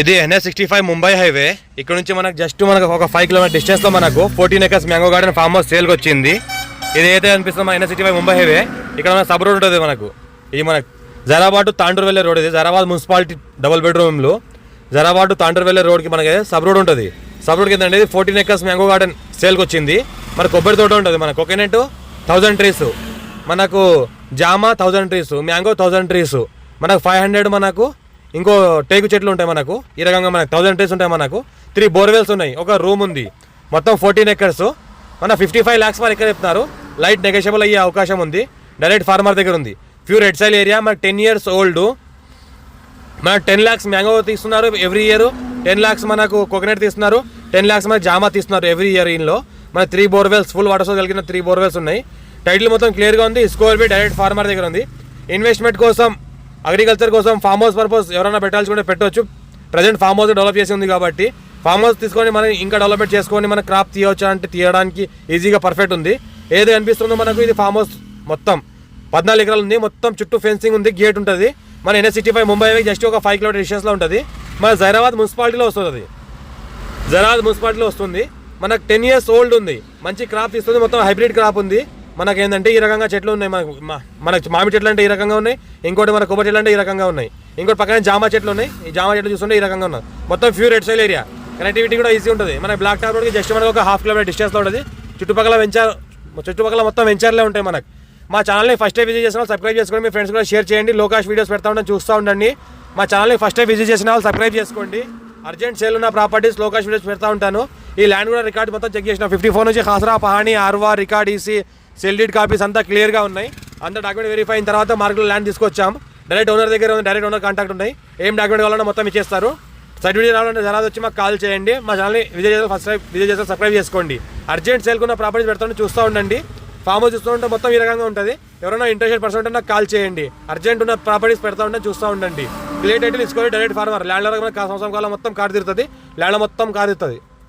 ఇది NS sixty five Mumbai highway. ఇక్కడ నుంచి మనకు జస్ట్ మనకు ఒక ఫైవ్ కిలోమీటర్ డిస్టెన్స్లో మనకు fourteen acres mango garden farm house సేల్కి వచ్చింది. ఇది అయితే అనిపిస్తుంది NS sixty five Mumbai highway. ఇక్కడ మన సబ్ రోడ్ ఉంటుంది మనకు. ఇది మనకు జరాబాటు తాండూరు వెళ్ళే రోడ్ ఇది. జరాబాద్ మున్సిపాలిటీ డబుల్ బెడ్రూమ్లో జరాబాటు తాండూరు వెళ్ళే రోడ్కి మనకి సబ్ రోడ్ ఉంటుంది. సబ్ రోడ్ కింద అనేది ఫోర్టీన్ ఎకర్స్ మ్యాంగో గార్డెన్ సేల్కి వచ్చింది. మన కొబ్బరి తోట ఉంటుంది మన కోకోనట్ థౌజండ్ ట్రీస్ మనకు జామా thousand trees mango thousand trees మనకు ఫైవ్ హండ్రెడ్ మనకు ఇంకో టేకు చెట్లు ఉంటాయి మనకు. ఈ రకంగా మనకు థౌజండ్ ట్రీస్ ఉంటాయి మనకు. త్రీ బోర్వెల్స్ ఉన్నాయి. ఒక రూమ్ ఉంది. మొత్తం ఫోర్టీన్ ఎకర్స్ మన ఫిఫ్టీ ఫైవ్ ల్యాక్స్ వరకు ఎక్కడ చెప్తున్నారు. లైట్ నెగోషియబుల్ అయ్యే అవకాశం ఉంది. డైరెక్ట్ ఫార్మర్ దగ్గర ఉంది. ప్యూర్ రెడ్ సైల్ ఏరియా మనకు టెన్ ఇయర్స్ ఓల్డ్ మన టెన్ ల్యాక్స్ మ్యాంగో తీస్తున్నారు ఎవ్రీ ఇయర్ టెన్ ల్యాక్స్ మనకు కోకోనట్ తీస్తున్నారు. టెన్ ల్యాక్స్ మనకు జామా తీస్తున్నారు ఎవ్రీ ఇయర్ ఇన్లో మన త్రీ బోర్వెల్స్ ఫుల్ వాటర్స్ కలిగిన త్రీ బోర్వెల్స్ ఉన్నాయి. టైటిల్ మొత్తం క్లియర్గా ఉంది. స్కోర్ బి డైరెక్ట్ ఫార్మర్ దగ్గర ఉంది. ఇన్వెస్ట్మెంట్ కోసం అగ్రికల్చర్ కోసం ఫామ్ హౌస్ పర్పస్ ఎవరైనా పెట్టాల్సుకుంటే పెట్టవచ్చు ప్రజెంట్ ఫామ్ హౌస్ డెవలప్ చేసి ఉంది కాబట్టి ఫామ్ హౌస్ తీసుకొని మనం ఇంకా డెవలప్మెంట్ చేసుకొని మన క్రాప్ తీయవచ్చు అంటే తీయడానికి ఈజీగా పర్ఫెక్ట్ ఉంది. ఏది అనిపిస్తుందో మనకు ఇది ఫామ్ హౌస్ మొత్తం. పద్నాలుగు ఎకరాలు ఉంది మొత్తం చుట్టూ ఫెన్సింగ్ ఉంది గేట్ ఉంటుంది. మన NS sixty five Mumbai just ఒక ఫైవ్ కిలోమీటర్ డిస్టెన్స్లో ఉంటుంది. మన జైరాబాద్ మున్సిపాలిటీలో వస్తుంది అది. జైరాబాద్ మున్సిపాలిటీలో వస్తుంది. మనకు టెన్ ఇయర్స్ ఓల్డ్ ఉంది. మంచి క్రాప్ ఇస్తుంది మొత్తం హైబ్రిడ్ క్రాప్ ఉంది. మనకేంటంటే ఈ రకంగా చెట్లు ఉన్నాయి మనకు. మా- మనకు మామిడి చెట్లు అంటే ఈ రకంగా ఉన్నాయి ఇంకోటి మన కొబ్బరి చెట్లు అంటే ఈ రకంగా ఉన్నాయి. ఇంకోటి పక్కన జామ చెట్లు ఉన్నాయి. ఈ జామ చెట్లు చూస్తుంటే ఈ రకంగా ఉన్నాయి. మొత్తం pure red soil area connectivity కూడా ఈజీ ఉంటుంది. మన బ్లాక్ టాప్ రోడ్కి జస్ట్ మనకు ఒక హాఫ్ కిలోమీటర్ డిస్టెన్స్లో ఉంటుంది. చుట్టుపక్కల వెంచర్ చుట్టుపక్కల మొత్తం వెంచర్లే ఉంటాయి మనకు. మా ఛానల్ని ఫస్ట్ టైం విజిట్ చేసిన వాళ్ళు సబ్స్క్రైబ్ చేసుకోండి మీ ఫ్రెండ్స్ కూడా షేర్ చేయండి. లోకాష్ వీడియోస్ పెడతా ఉండండి చూస్తూ ఉండండి. మా ఛానల్ని ఫస్ట్ టైం విజిట్ చేసిన వాళ్ళు సబ్స్క్రైబ్ చేసుకోండి. అర్జెంట్ సేల్ ఉన్న ప్రాపర్టీస్ లోకాష్ వీడియోస్ పెడతా ఉంటాను. ఈ ల్యాండ్ కూడా రికార్డ్ మొత్తం చెక్ చేసిన. ఫిఫ్టీ ఫోర్ నుంచి హాసరా పహాని ఆర్వా record EC sale deed copies అంతా క్లియర్గా ఉన్నాయి. అంతా డాక్యుమెంట్ వెరిఫై అయిన తర్వాత మార్కెట్లో ల్యాండ్ తీసుకొచ్చాం. డైరెక్ట్ ఓనర్ దగ్గర ఉంది డైరెక్ట్ ఓనర్ కాంటాక్ట్ ఉన్నాయి. ఏం డాక్యుమెంట్ కావాలన్నా మొత్తం ఇచ్చేస్తారు. సర్టిఫికేట్ రావాలంటే జనాలు వచ్చి మాకు కాల్ చేయండి. మా ఛానల్ని విజయ్ చేసి ఫస్ట్ విజయ్ చేసి సబ్స్క్రైబ్ చేసుకోండి. అర్జెంట్ సేల్కున్న ప్రాపర్టీస్ పెడతాను చూస్తూ ఉండండి. ఫామ్ హౌస్ చూస్తూ ఉంటే మొత్తం ఈ రకంగా ఉంటుంది. ఎవరైనా ఇంట్రెస్టెడ్ పర్సన్ ఉంటే నాకు కాల్ చేయండి. అర్జెంట్ ఉన్న ప్రాపర్టీస్ పెడతా ఉంటే చూస్తూ ఉండండి. క్లియర్ టైటిల్ తీసుకోవాలి డైరెక్ట్ ఫార్మర్ ల్యాండ్ మనకు సంవత్సరం కాలం మొత్తం కార్ తీరుతుంది. ల్యాండ్ మొత్తం కార్ తీరుతుంది.